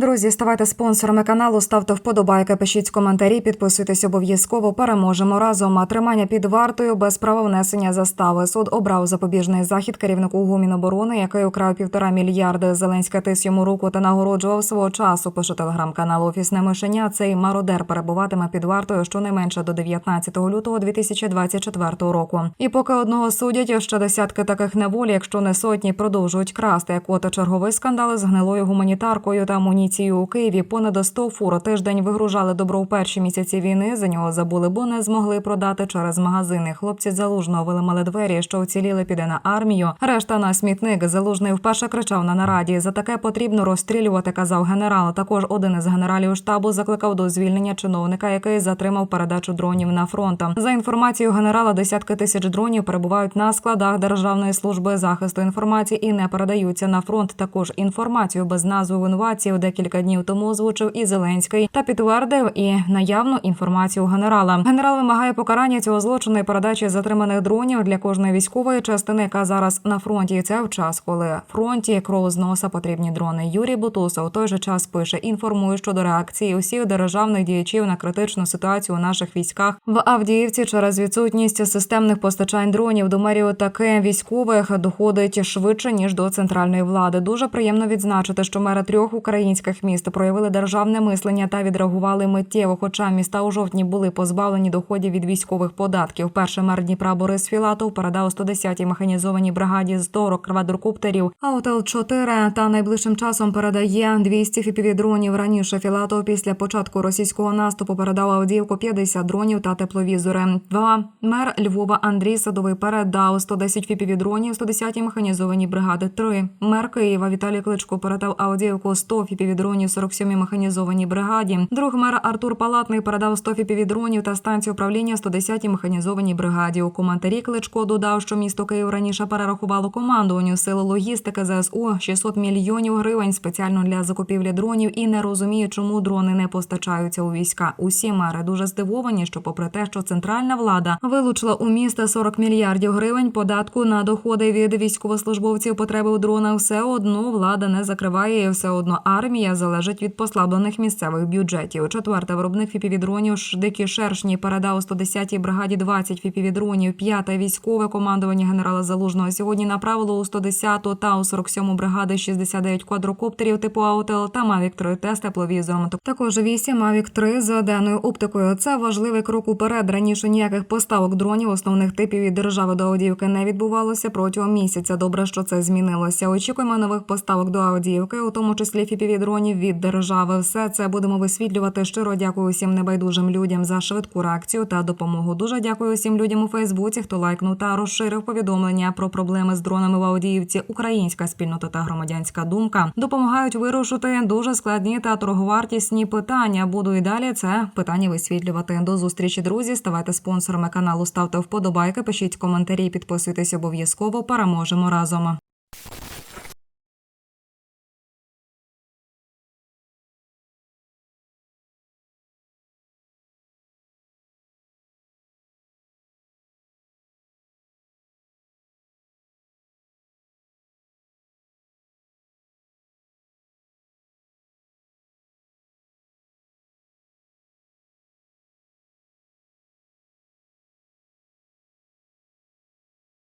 Друзі, ставайте спонсорами каналу, ставте вподобайки, пишіть коментарі, підписуйтесь обов'язково. Переможемо разом. А Тримання під вартою без права внесення застави. Суд обрав запобіжний захід керівнику ГУ Міноборони, який украв півтора мільярди. Зеленська тис йому руку та нагороджував свого часу. Пише телеграм-канал Офісне мишеня. Цей мародер перебуватиме під вартою щонайменше до 19 лютого 2024 року. І поки одного судять, ще десятки таких неволі, якщо не сотні, продовжують красти. Як от черговий скандал з гнилою гуманітаркою та амуніцією у Києві. Понад 100 фур тиждень вигружали добро в перші місяці війни. За нього забули, бо не змогли продати через магазини. Хлопці залужного виламали двері, що вціліли піде на армію. Решта на смітник. Залужний вперше кричав на нараді. За таке потрібно розстрілювати, казав генерал. Також один із генералів штабу закликав до звільнення чиновника, який затримав передачу дронів на фронт. За інформацією генерала, десятки тисяч дронів перебувають на складах Державної служби захисту інформації і не передаються на фронт. Також інформацію без назви винуватців декілька днів тому озвучив і Зеленський та підтвердив і наявну інформацію генерала. Генерал вимагає покарання цього злочину і передачі затриманих дронів для кожної військової частини, яка зараз на фронті. Це в час, коли фронті кров з носа потрібні дрони. Юрій Бутуса у той же час пише інформує щодо реакції усіх державних діячів на критичну ситуацію у наших військах в Авдіївці через відсутність системних постачань дронів до мерію таке військових доходить швидше ніж до центральної влади. Дуже приємно відзначити, що мери трьох українських міст проявили державне мислення та відреагували миттєво. Хоча міста у жовтні були позбавлені доходів від військових податків. Перший мер Дніпра Борис Філатов передав 110-й механізованій бригаді з 40 квадрокоптерів. А от Л-4 та найближчим часом передає 200 фіпіві-дронів. Раніше Філатов після початку російського наступу передав Авдіївку 50 дронів та тепловізори. Два мер Львова Андрій Садовий передав 110 фіпіві-дронів 110-й механізованій бригади. Три мер Києва Віталій Кличко передав Авдіївку 100 фіпіві-дронів 47-й механізованій бригаді. Друг мер Артур Палатний передав 100 фіпіві-дронів та станцію управління 110-й механізованій бригаді. У коментарі Кличко додав, що місто Київ раніше перерахувало командуванню сили логістики ЗСУ 600 мільйонів гривень спеціально для закупівлі дронів і не розуміє, чому дрони не постачаються у війська. Усі мери дуже здивовані, що, попри те, що центральна влада вилучила у міста 40 мільярдів гривень податку на доходи від військовослужбовців, потреби у дронах, все одно влада не закриває і все одно армія залежить від послаблених місцевих бюджетів. Четверте виробник фіпівідронів дикі шершні передав 110-й бригаді 20 фіпівідронів. П'яте військове командування генерала Залужного сьогодні направило у 110-ту та у 47-му бригади 69 квадрокоптерів типу Аутел та Mavic 3 Т з тепловізором. Також 8 Mavic 3 з денною оптикою. Це важливий крок уперед. Раніше ніяких поставок дронів основних типів від держави до Авдіївки не відбувалося протягом місяця. Добре, що це змінилося. Очікуємо нових поставок до Авдіївки, у тому числі фіпівідронів від держави. Все це будемо висвітлювати. Щиро дякую усім небайдужим людям за швидку реакцію та допомогу. Дуже дякую усім людям у Фейсбуці, хто лайкнув та розширив повідомлення про проблеми з дронами в Авдіївці. Українська спільнота та громадянська думка допомагають вирушити дуже складні та торговартісні питання. Буду і далі це питання висвітлювати. До зустрічі, друзі. Ставайте спонсорами каналу, ставте вподобайки, пишіть коментарі, підписуйтесь обов'язково. Переможемо разом.